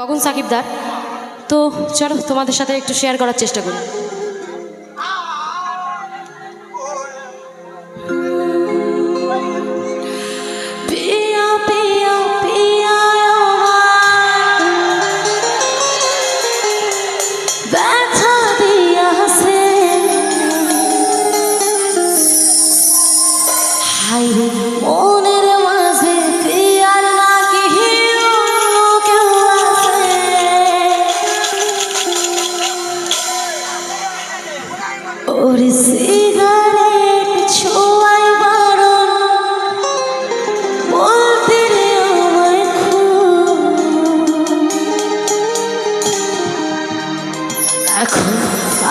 গগন সাকিবদার। তো চলো তোমাদের সাথে একটু শেয়ার করার চেষ্টা করি। পিয়া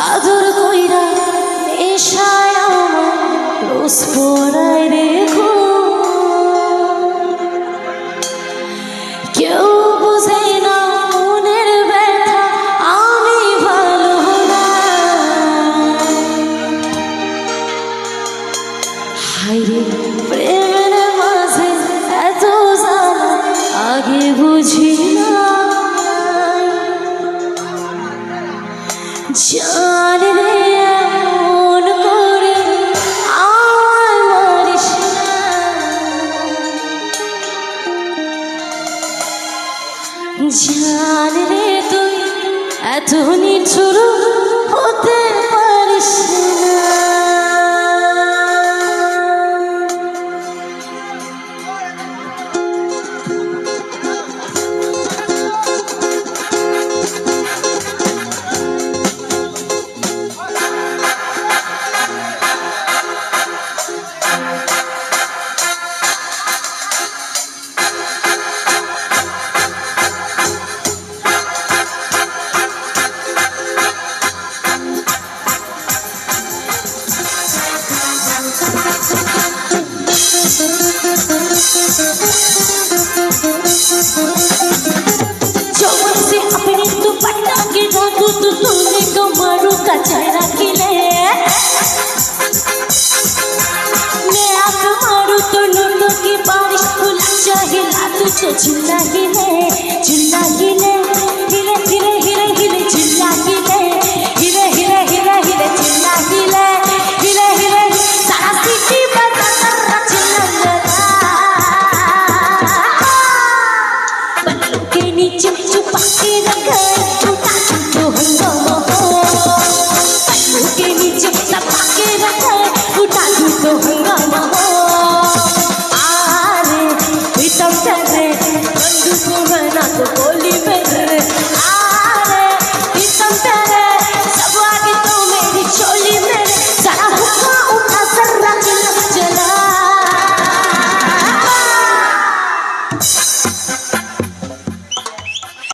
আদর কইরা নেশায় আমার রোজ রেখো। কেউ বুঝে না আমি ভালো প্রেমের মাঝে এত জ্বালা, আগে বুঝি জান রে তুই এত নিঠুর कमरू का चेहरा खिले मैं आंख मारू तो नूनों की बारिश फुला चाहिला तुझे झुल्ला दबा